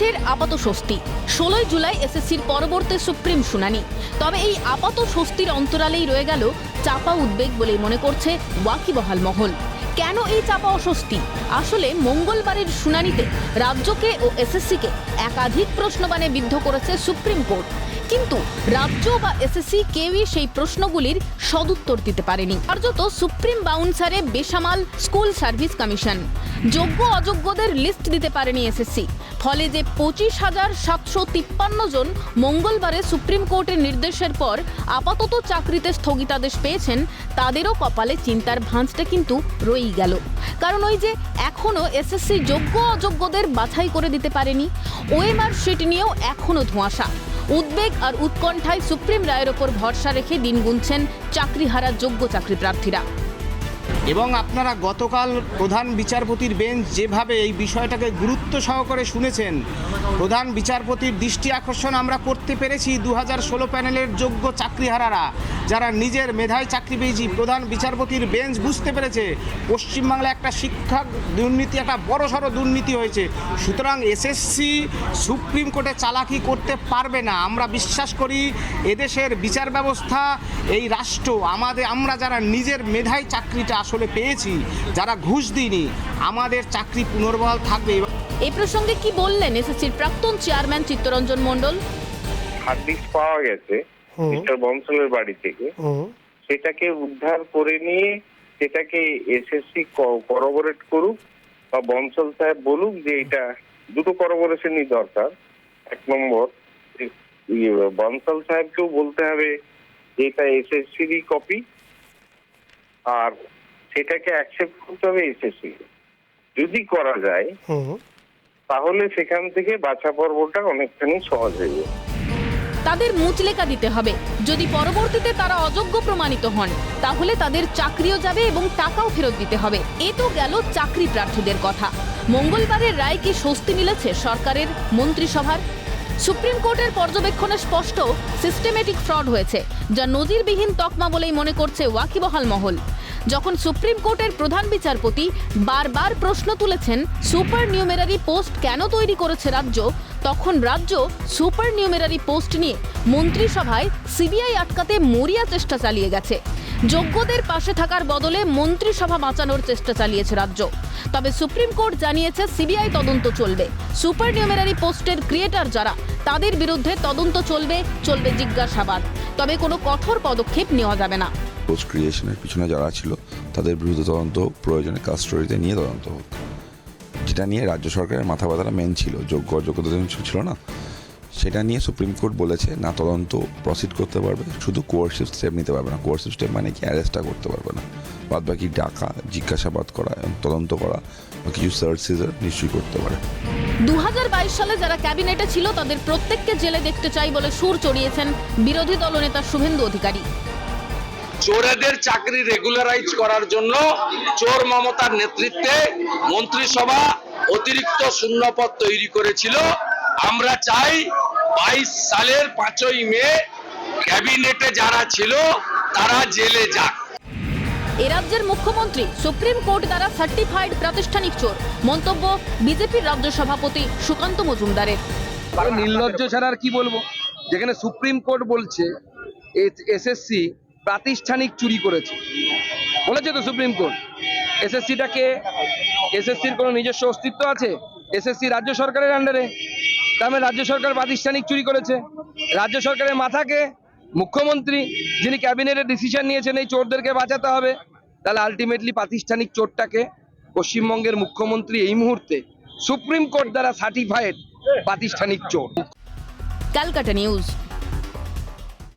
স্বস্তি ষোলোই জুলাই এসএসসির পরবর্তী সুপ্রিম শুনানি। তবে এই আপাত স্বস্তির অন্তরালেই রয়ে গেল চাপা উদ্বেগ বলেই মনে করছে ওয়াকিবহাল মহল। কেন এই চাপা অস্বস্তি? আসলে মঙ্গলবারের শুনানিতে রাজ্যকে ও এসএসসিকে একাধিক প্রশ্নবাণে বিদ্ধ করেছে সুপ্রিম কোর্ট। কিন্তু রাজ্য বা এসএসসি কেউই সেই প্রশ্নগুলির সদুত্তর দিতে পারেনি। কার্যত সুপ্রিম বাউন্সারে বেসামাল স্কুল সার্ভিস কমিশন। যোগ্য অযোগ্যদের লিস্ট দিতে পারেনি এসএসসি। ফলে যে পঁচিশ হাজার সাতশো তিপ্পান্ন জন মঙ্গলবারে সুপ্রিম কোর্টের নির্দেশের পর আপাতত চাকরিতে স্থগিতাদেশ পেয়েছেন, তাদেরও কপালে চিন্তার ভাঁজটা কিন্তু রয়েই গেল। কারণ ওই যে এখনও এসএসসি যোগ্য অযোগ্যদের বাছাই করে দিতে পারেনি ওএমআর শিট নিয়েও এখনও ধোঁয়াশা। উদ্বেগ আর উৎকণ্ঠায় সুপ্রিম রায়ের ওপর ভরসা রেখে দিন গুনছেন চাকরি হারা যোগ্য চাকরি প্রার্থীরা এবং আপনারা গতকাল প্রধান বিচারপতির বেঞ্চ যেভাবে এই বিষয়টাকে গুরুত্ব সহকারে শুনেছেন, প্রধান বিচারপতির দৃষ্টি আকর্ষণ আমরা করতে পেরেছি দু হাজার ষোলো প্যানেলের যোগ্য চাকরিহারারা, যারা নিজের মেধায় চাকরি পেয়েছি প্রধান বিচারপতির বেঞ্চ বুঝতে পেরেছে পশ্চিমবাংলায় একটা শিক্ষা দুর্নীতি, একটা বড়সড় দুর্নীতি হয়েছে। সুতরাং এসএসসি সুপ্রিম কোর্টে চালাকি করতে পারবে না। আমরা বিশ্বাস করি এদেশের বিচার ব্যবস্থা, এই রাষ্ট্র, আমাদের, আমরা যারা নিজের মেধায় চাকরিটা আসলে পেয়েছি যারা ঘুষ দিইনি আমাদের চাকরি পুনর্বহাল থাকবে। এই প্রসঙ্গে কি বললেন এসএসসির প্রাক্তন chairman Chittaranjan Mondal? Hard disk পাওয়া গেছে মিস্টার বনসলের বাড়ি থেকে। সেটাকে উদ্ধার করে নিয়ে সেটাকে এসএসসি করবোরেট করুক বা বনসল সাহেব বলুক যে এটা দুটো করবোরেশনই দরকার। এক নম্বর ইয়ে, সাহেবকেও বলতে হবে এটা এসএসসিরই কপি আর সেটাকে অ্যাকসেপ্ট করতে হবে এসএসসি যদি করা যায় তাহলে সেখান থেকে বাছা পর্বটা অনেকখানি সহজ হয়ে যাবে। তাদের মুচলেকা দিতে হবে। যদি পরবর্তীতে তারা অযোগ্য প্রমাণিত হন তাহলে তাদের চাকরিও যাবে এবং টাকাও ফেরত দিতে হবে। এ তো গেল চাকরি প্রার্থীদের কথা। মঙ্গলবারের রায় কি স্বস্তি মিলেছে সরকারের মন্ত্রিসভার? সুপ্রিম কোর্টের পর্যবেক্ষণে স্পষ্ট সিস্টেমেটিক ফ্রড হয়েছে যা নজিরবিহীন তকমা বলেই মনে করছে ওয়াকিবহাল মহল। যখন সুপ্রিম কোর্টের প্রধান বিচারপতি বারবার প্রশ্ন তুলেছেন সুপার নিউমেরারি পোস্ট কেন তৈরি করেছে রাজ্য? তখন রাজ্য সুপার নিউমেরারি পোস্ট নিয়ে মন্ত্রিসভায় সিবিআই আটকাতে মরিয়া চেষ্টা চালিয়ে গেছে। যোগ্যদের পাশে থাকার বদলে মন্ত্রিসভা বাঁচানোর চেষ্টা চালিয়েছে রাজ্য। তবে সুপ্রিম কোর্ট জানিয়েছে, সিবিআই তদন্ত চলবে। সুপার নিউমেরারি পোস্টের ক্রিয়েটার যারা, তাদের বিরুদ্ধে তদন্ত চলবে চলবে জিজ্ঞাসাবাদ। তবে কোনো কঠোর পদক্ষেপ নেওয়া যাবে না। পোস্ট ক্রিয়েশনের পিছনে যারা ছিল, তাদের বিরুদ্ধে তদন্ত, প্রয়োজনে কাস্টডিতে নিয়ে তদন্ত হোক। যেটা নিয়ে রাজ্য সরকারের মাথা ব্যথাটা মেন ছিল, যোগ্য অযোগ্যতা ছিল না, সেটা নিয়ে সুপ্রিম কোর্ট বলেছে, না, তদন্ত প্রসিড করতে পারবে, শুধু কোয়ার্সিভ স্টেপ নিতে পারবে না। কোয়ার্সিভ স্টেপ মানে কি? অ্যারেস্টটা করতে পারবে না। বাদ বাকি ডাকা, জিজ্ঞাসাবাদ করা এবং তদন্ত করা, বা কিছু সার্চ সিজার নিশ্চয়ই করতে পারে। দু হাজার বাইশ সালে যারা ক্যাবিনেটে ছিল, তাদের প্রত্যেককে জেলে দেখতে চাই বলে সুর চড়িয়েছেন বিরোধী দলনেতা শুভেন্দু অধিকারী। চোরেদের চাকরি রেগুলারাইজ করার জন্য চোর মমতার নেতৃত্বে মন্ত্রিসভা অতিরিক্ত শূন্যপদ তৈরি করেছিল। আমরা চাই বাইশ সালের পাঁচই মে ক্যাবিনেটে যারা ছিল তারা জেলে যাক। এ রাজ্যের মুখ্যমন্ত্রী সুপ্রিম কোর্ট দ্বারা সার্টিফাইড প্রাতিষ্ঠানিক চোর। মন্তব্য বিজেপির রাজ্য সভাপতি সুকান্ত মজুমদারের। নির্লজ্জ ছাড়া আর কি বলব? যেখানে সুপ্রিম কোর্ট বলছে এসএসসি প্রাতিষ্ঠানিক চুরি করেছে। বলেছে তো সুপ্রিম কোর্ট এসএসসিটাকে এসএসসির কোনো নিজস্ব অস্তিত্ব আছে? এসএসসি রাজ্য সরকারের আন্ডারে তার মানে রাজ্য সরকার প্রাতিষ্ঠানিক চুরি করেছে। রাজ্য সরকারের মাথাকে মুখ্যমন্ত্রী, যিনি ক্যাবিনেটের ডিসিশন নিয়েছেন এই চোরদেরকে বাঁচাতে হবে। তাহলে আলটিমেটলি প্রাতিষ্ঠানিক চোরটাকে পশ্চিমবঙ্গের মুখ্যমন্ত্রী এই মুহূর্তে সুপ্রিম কোর্ট দ্বারা সার্টিফাইড প্রাতিষ্ঠানিক চোর। ক্যালকাটা নিউজ।